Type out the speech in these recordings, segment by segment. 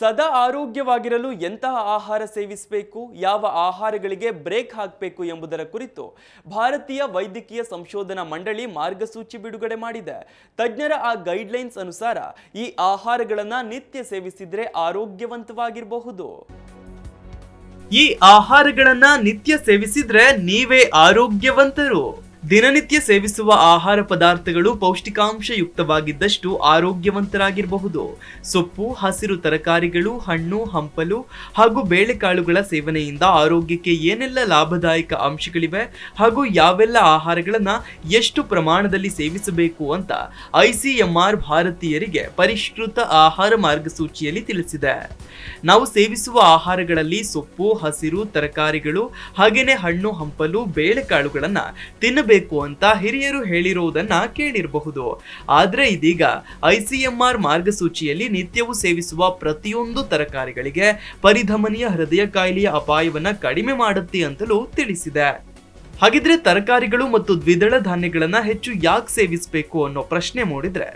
ಸದಾ ಆರೋಗ್ಯವಾಗಿರಲು ಎಂತಹ ಆಹಾರ ಸೇವಿಸಬೇಕು, ಯಾವ ಆಹಾರಗಳಿಗೆ ಬ್ರೇಕ್ ಹಾಕಬೇಕು ಎಂಬುದರ ಕುರಿತು ಭಾರತೀಯ ವೈದ್ಯಕೀಯ ಸಂಶೋಧನಾ ಮಂಡಳಿ ಮಾರ್ಗಸೂಚಿ ಬಿಡುಗಡೆ ಮಾಡಿದೆ. ತಜ್ಞರ ಆ ಗೈಡ್ಲೈನ್ಸ್ ಅನುಸಾರ ಈ ಆಹಾರಗಳನ್ನು ನಿತ್ಯ ಸೇವಿಸಿದರೆ ಆರೋಗ್ಯವಂತವಾಗಿರಬಹುದು. ಈ ಆಹಾರಗಳನ್ನು ನಿತ್ಯ ಸೇವಿಸಿದ್ರೆ ನೀವೇ ಆರೋಗ್ಯವಂತರು. ದಿನನಿತ್ಯ ಸೇವಿಸುವ ಆಹಾರ ಪದಾರ್ಥಗಳು ಪೌಷ್ಟಿಕಾಂಶಯುಕ್ತವಾಗಿದ್ದಷ್ಟು ಆರೋಗ್ಯವಂತರಾಗಿರಬಹುದು. ಸೊಪ್ಪು, ಹಸಿರು ತರಕಾರಿಗಳು, ಹಣ್ಣು, ಹಂಪಲು ಹಾಗೂ ಬೇಳೆಕಾಳುಗಳ ಸೇವನೆಯಿಂದ ಆರೋಗ್ಯಕ್ಕೆ ಏನೆಲ್ಲ ಲಾಭದಾಯಕ ಅಂಶಗಳಿವೆ ಹಾಗೂ ಯಾವೆಲ್ಲ ಆಹಾರಗಳನ್ನು ಎಷ್ಟು ಪ್ರಮಾಣದಲ್ಲಿ ಸೇವಿಸಬೇಕು ಅಂತ ಐಸಿಎಂಆರ್ ಭಾರತೀಯರಿಗೆ ಪರಿಷ್ಕೃತ ಆಹಾರ ಮಾರ್ಗಸೂಚಿಯಲ್ಲಿ ತಿಳಿಸಿದೆ. ನಾವು ಸೇವಿಸುವ ಆಹಾರಗಳಲ್ಲಿ ಸೊಪ್ಪು, ಹಸಿರು ತರಕಾರಿಗಳು ಹಾಗೆಯೇ ಹಣ್ಣು, ಹಂಪಲು, ಬೇಳೆಕಾಳುಗಳನ್ನ ತಿನ್ನಬೇಕು ಅಂತ ಹಿರಿಯರು ಹೇಳಿರುವುದನ್ನ ಕೇಳಿರಬಹುದು. ಆದರೆ ಇದೀಗ ಐಸಿಎಂಆರ್ ಮಾರ್ಗಸೂಚಿಯಲ್ಲಿ ನಿತ್ಯವೂ ಸೇವಿಸುವ ಪ್ರತಿಯೊಂದು ತರಕಾರಿಗಳಿಗೆ ಪರಿಧಮನಿಯ ಹೃದಯ ಕಾಯಿಲೆಯ ಅಪಾಯವನ್ನ ಕಡಿಮೆ ಮಾಡುತ್ತೆ ಅಂತಲೂ ತಿಳಿಸಿದೆ. ಹಾಗಿದ್ರೆ ತರಕಾರಿಗಳು ಮತ್ತು ದ್ವಿದಳ ಧಾನ್ಯಗಳನ್ನ ಹೆಚ್ಚು ಯಾಕೆ ಸೇವಿಸಬೇಕು ಅನ್ನೋ ಪ್ರಶ್ನೆ ಮೂಡಿದ್ರೆ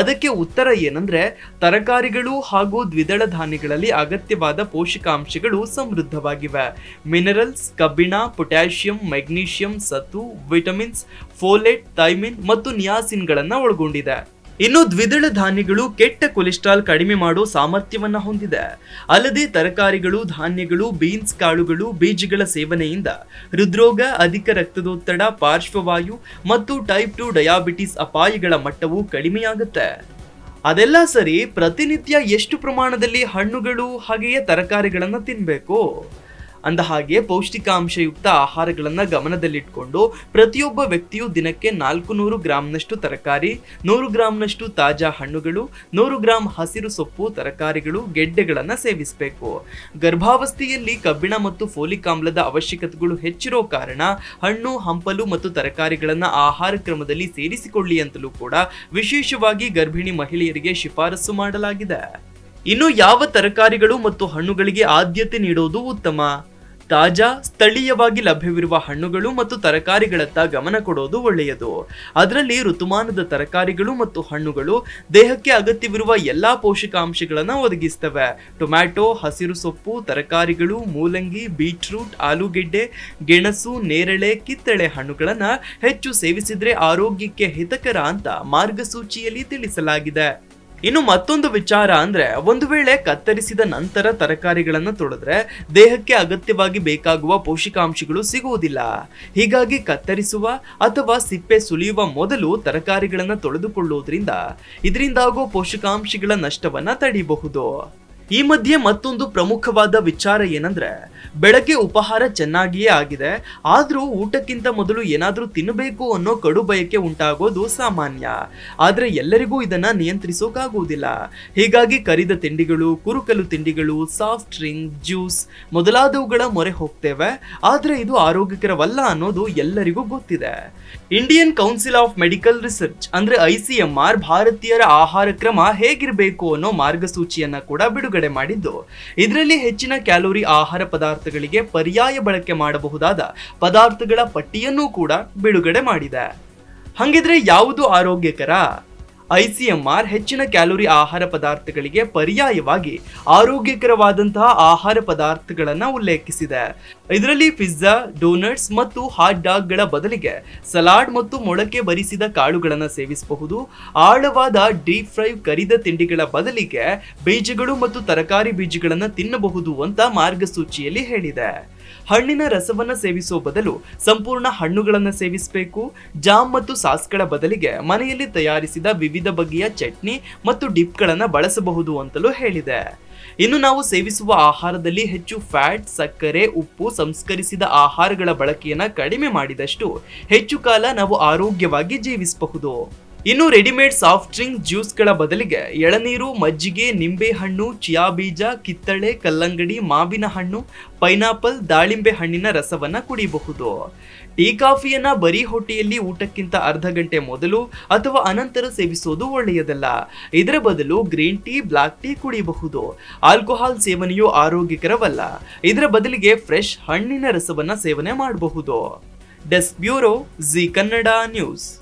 ಅದಕ್ಕೆ ಉತ್ತರ ಏನಂದ್ರೆ ತರಕಾರಿಗಳು ಹಾಗೂ ದ್ವಿದಳ ಧಾನ್ಯಗಳಲ್ಲಿ ಅಗತ್ಯವಾದ ಪೋಷಕಾಂಶಗಳು ಸಮೃದ್ಧವಾಗಿವೆ. ಮಿನರಲ್ಸ್ ಕಬ್ಬಿಣ ಪೊಟ್ಯಾಷಿಯಂ ಮೆಗ್ನೀಷಿಯಂ ಸತು ವಿಟಮಿನ್ಸ್ ಫೋಲೆಟ್ ಥೈಮಿನ್ ಮತ್ತು ನಿಯಾಸಿನ್ಗಳನ್ನು ಒಳಗೊಂಡಿದೆ. ಇನ್ನು ದ್ವಿದಳ ಧಾನ್ಯಗಳು ಕೆಟ್ಟ ಕೊಲೆಸ್ಟ್ರಾಲ್ ಕಡಿಮೆ ಮಾಡೋ ಸಾಮರ್ಥ್ಯವನ್ನು ಹೊಂದಿದೆ. ಅಲ್ಲದೆ ತರಕಾರಿಗಳು, ಧಾನ್ಯಗಳು, ಬೀನ್ಸ್, ಕಾಳುಗಳು, ಬೀಜಗಳ ಸೇವನೆಯಿಂದ ಹೃದ್ರೋಗ, ಅಧಿಕ ರಕ್ತದೊತ್ತಡ, ಪಾರ್ಶ್ವವಾಯು ಮತ್ತು ಟೈಪ್ ಟು ಡಯಾಬಿಟಿಸ್ ಅಪಾಯಗಳ ಮಟ್ಟವು ಕಡಿಮೆಯಾಗುತ್ತೆ. ಅದೆಲ್ಲ ಸರಿ ಪ್ರತಿನಿತ್ಯ ಎಷ್ಟು ಪ್ರಮಾಣದಲ್ಲಿ ಹಣ್ಣುಗಳು, ಹಾಗೆಯೇ ತರಕಾರಿಗಳನ್ನು ತಿನ್ಬೇಕು? ಅಂದ ಹಾಗೆ ಪೌಷ್ಟಿಕಾಂಶಯುಕ್ತ ಆಹಾರಗಳನ್ನ ಗಮನದಲ್ಲಿಟ್ಕೊಂಡು ಪ್ರತಿಯೊಬ್ಬ ವ್ಯಕ್ತಿಯು ದಿನಕ್ಕೆ ನಾಲ್ಕು ನೂರು ಗ್ರಾಂನಷ್ಟು ತರಕಾರಿ, ನೂರು ಗ್ರಾಂನಷ್ಟು ತಾಜಾ ಹಣ್ಣುಗಳು, ನೂರು ಗ್ರಾಂ ಹಸಿರು ಸೊಪ್ಪು, ತರಕಾರಿಗಳು, ಗೆಡ್ಡೆಗಳನ್ನು ಸೇವಿಸಬೇಕು. ಗರ್ಭಾವಸ್ಥೆಯಲ್ಲಿ ಕಬ್ಬಿಣ ಮತ್ತು ಫೋಲಿಕ್ ಆಮ್ಲದ ಅವಶ್ಯಕತೆಗಳು ಹೆಚ್ಚಿರೋ ಕಾರಣ ಹಣ್ಣು, ಹಂಪಲು ಮತ್ತು ತರಕಾರಿಗಳನ್ನು ಆಹಾರ ಕ್ರಮದಲ್ಲಿ ಸೇರಿಸಿಕೊಳ್ಳಿ ಅಂತಲೂ ಕೂಡ ವಿಶೇಷವಾಗಿ ಗರ್ಭಿಣಿ ಮಹಿಳೆಯರಿಗೆ ಶಿಫಾರಸು ಮಾಡಲಾಗಿದೆ. ಇನ್ನು ಯಾವ ತರಕಾರಿಗಳು ಮತ್ತು ಹಣ್ಣುಗಳಿಗೆ ಆದ್ಯತೆ ನೀಡೋದು ಉತ್ತಮ? ತಾಜಾ, ಸ್ಥಳೀಯವಾಗಿ ಲಭ್ಯವಿರುವ ಹಣ್ಣುಗಳು ಮತ್ತು ತರಕಾರಿಗಳತ್ತ ಗಮನ ಕೊಡೋದು ಒಳ್ಳೆಯದು. ಅದರಲ್ಲಿ ಋತುಮಾನದ ತರಕಾರಿಗಳು ಮತ್ತು ಹಣ್ಣುಗಳು ದೇಹಕ್ಕೆ ಅಗತ್ಯವಿರುವ ಎಲ್ಲಾ ಪೋಷಕಾಂಶಗಳನ್ನು ಒದಗಿಸ್ತವೆ. ಟೊಮ್ಯಾಟೊ, ಹಸಿರು ಸೊಪ್ಪು, ತರಕಾರಿಗಳು, ಮೂಲಂಗಿ, ಬೀಟ್ರೂಟ್, ಆಲೂಗೆಡ್ಡೆ, ಗೆಣಸು, ನೇರಳೆ, ಕಿತ್ತಳೆ ಹಣ್ಣುಗಳನ್ನು ಹೆಚ್ಚು ಸೇವಿಸಿದರೆ ಆರೋಗ್ಯಕ್ಕೆ ಹಿತಕರ ಅಂತ ಮಾರ್ಗಸೂಚಿಯಲ್ಲಿ ತಿಳಿಸಲಾಗಿದೆ. ಇನ್ನು ಮತ್ತೊಂದು ವಿಚಾರ ಅಂದ್ರೆ, ಒಂದು ವೇಳೆ ಕತ್ತರಿಸಿದ ನಂತರ ತರಕಾರಿಗಳನ್ನು ತೊಳೆದ್ರೆ ದೇಹಕ್ಕೆ ಅಗತ್ಯವಾಗಿ ಬೇಕಾಗುವ ಪೋಷಕಾಂಶಗಳು ಸಿಗುವುದಿಲ್ಲ. ಹೀಗಾಗಿ ಕತ್ತರಿಸುವ ಅಥವಾ ಸಿಪ್ಪೆ ಸುಲಿಯುವ ಮೊದಲು ತರಕಾರಿಗಳನ್ನು ತೊಳೆದುಕೊಳ್ಳುವುದರಿಂದ, ಇದರಿಂದಾಗುವ ಪೋಷಕಾಂಶಗಳ ನಷ್ಟವನ್ನ ತಡೆಯಬಹುದು ಈ ಮಧ್ಯೆ ಮತ್ತೊಂದು ಪ್ರಮುಖವಾದ ವಿಚಾರ ಏನಂದ್ರೆ, ಬೆಳಗ್ಗೆ ಉಪಹಾರ ಚೆನ್ನಾಗಿಯೇ ಆಗಿದೆ, ಆದ್ರೂ ಊಟಕ್ಕಿಂತ ಮೊದಲು ಏನಾದ್ರೂ ತಿನ್ನಬೇಕು ಅನ್ನೋ ಕಡು ಬಯಕೆ ಉಂಟಾಗೋದು ಸಾಮಾನ್ಯ. ಆದ್ರೆ ಎಲ್ಲರಿಗೂ ಇದನ್ನ ನಿಯಂತ್ರಿಸೋಕಾಗುವುದಿಲ್ಲ. ಹೀಗಾಗಿ ಕರಿದ ತಿಂಡಿಗಳು, ಕುರುಕಲು ತಿಂಡಿಗಳು ಸಾಫ್ಟ್ ಡ್ರಿಂಕ್ ಜ್ಯೂಸ್ ಮೊದಲಾದವುಗಳ ಮೊರೆ ಹೋಗ್ತೇವೆ. ಆದ್ರೆ ಇದು ಆರೋಗ್ಯಕರವಲ್ಲ ಅನ್ನೋದು ಎಲ್ಲರಿಗೂ ಗೊತ್ತಿದೆ. Indian council of medical research ಅಂದ್ರೆ ಐಸಿಎಂಆರ್ ಭಾರತೀಯರ ಆಹಾರ ಕ್ರಮ ಹೇಗಿರಬೇಕು ಅನ್ನೋ ಮಾರ್ಗಸೂಚಿಯನ್ನ ಕೂಡ ಬಿಡುಗಡೆ ಮಾಡಿದ್ದು. ಇದರಲ್ಲಿ ಹೆಚ್ಚಿನ ಕ್ಯಾಲೋರಿ ಆಹಾರ ಪದಾರ್ಥಗಳಿಗೆ ಪರ್ಯಾಯ ಬಳಕೆ ಮಾಡಬಹುದಾದ ಪದಾರ್ಥಗಳ ಪಟ್ಟಿಯನ್ನೂ ಕೂಡ ಬಿಡುಗಡೆ ಮಾಡಿದೆ. ಹಂಗಿದ್ರೆ ಯಾವುದು ಆರೋಗ್ಯಕರ? ಐಸಿಎಂಆರ್ ಹೆಚ್ಚಿನ ಕ್ಯಾಲೋರಿ ಆಹಾರ ಪದಾರ್ಥಗಳಿಗೆ ಪರ್ಯಾಯವಾಗಿ ಆರೋಗ್ಯಕರವಾದಂತಹ ಆಹಾರ ಪದಾರ್ಥಗಳನ್ನು ಉಲ್ಲೇಖಿಸಿದೆ. ಇದರಲ್ಲಿ ಪಿಜ್ಜಾ, ಡೋನಟ್ಸ್ ಮತ್ತು ಹಾಟ್ ಡಾಗ್ಗಳ ಬದಲಿಗೆ ಸಲಾಡ್ ಮತ್ತು ಮೊಳಕೆ ಬರಿಸಿದ ಕಾಳುಗಳನ್ನು ಸೇವಿಸಬಹುದು. ಆಳವಾದ ಡೀಪ್ ಫ್ರೈ ಕರಿದ ತಿಂಡಿಗಳ ಬದಲಿಗೆ ಬೀಜಗಳು ಮತ್ತು ತರಕಾರಿ ಬೀಜಗಳನ್ನು ತಿನ್ನಬಹುದು ಅಂತ ಮಾರ್ಗಸೂಚಿಯಲ್ಲಿ ಹೇಳಿದೆ. ಹಣ್ಣಿನ ರಸವನ್ನ ಸೇವಿಸುವ ಬದಲು ಸಂಪೂರ್ಣ ಹಣ್ಣುಗಳನ್ನು ಸೇವಿಸಬೇಕು. ಜಾಮ್ ಮತ್ತು ಸಾಸ್ಗಳ ಬದಲಿಗೆ ಮನೆಯಲ್ಲಿ ತಯಾರಿಸಿದ ವಿವಿಧ ಬಗೆಯ ಚಟ್ನಿ ಮತ್ತು ಡಿಪ್ಗಳನ್ನು ಬಳಸಬಹುದು ಅಂತಲೂ ಹೇಳಿದೆ. ಇನ್ನು ನಾವು ಸೇವಿಸುವ ಆಹಾರದಲ್ಲಿ ಹೆಚ್ಚು ಫ್ಯಾಟ್, ಸಕ್ಕರೆ, ಉಪ್ಪು ಸಂಸ್ಕರಿಸಿದ ಆಹಾರಗಳ ಬಳಕೆಯನ್ನು ಕಡಿಮೆ ಮಾಡಿದಷ್ಟು ಹೆಚ್ಚು ಕಾಲ ನಾವು ಆರೋಗ್ಯವಾಗಿ ಜೀವಿಸಬಹುದು. ಇನ್ನು ರೆಡಿಮೇಡ್ ಸಾಫ್ಟ್ ಡ್ರಿಂಕ್ ಜ್ಯೂಸ್ಗಳ ಬದಲಿಗೆ ಎಳನೀರು, ಮಜ್ಜಿಗೆ, ನಿಂಬೆಹಣ್ಣು, ಚಿಯಾ ಬೀಜ, ಕಿತ್ತಳೆ, ಕಲ್ಲಂಗಡಿ, ಮಾವಿನ ಹಣ್ಣು, ಪೈನಾಪಲ್, ದಾಳಿಂಬೆ ಹಣ್ಣಿನ ರಸವನ್ನ ಕುಡಿಯಬಹುದು. ಟೀ ಕಾಫಿಯನ್ನ ಬರೀ ಹೊಟ್ಟೆಯಲ್ಲಿ ಊಟಕ್ಕಿಂತ ಅರ್ಧ ಗಂಟೆ ಮೊದಲು ಅಥವಾ ಅನಂತರ ಸೇವಿಸೋದು ಒಳ್ಳೆಯದಲ್ಲ. ಇದರ ಬದಲು ಗ್ರೀನ್ ಟೀ, ಬ್ಲಾಕ್ ಟೀ ಕುಡಿಯಬಹುದು. ಆಲ್ಕೋಹಾಲ್ ಸೇವನೆಯು ಆರೋಗ್ಯಕರವಲ್ಲ. ಇದರ ಬದಲಿಗೆ ಫ್ರೆಶ್ ಹಣ್ಣಿನ ರಸವನ್ನ ಸೇವನೆ ಮಾಡಬಹುದು. Desk bureau Zee Kannada news.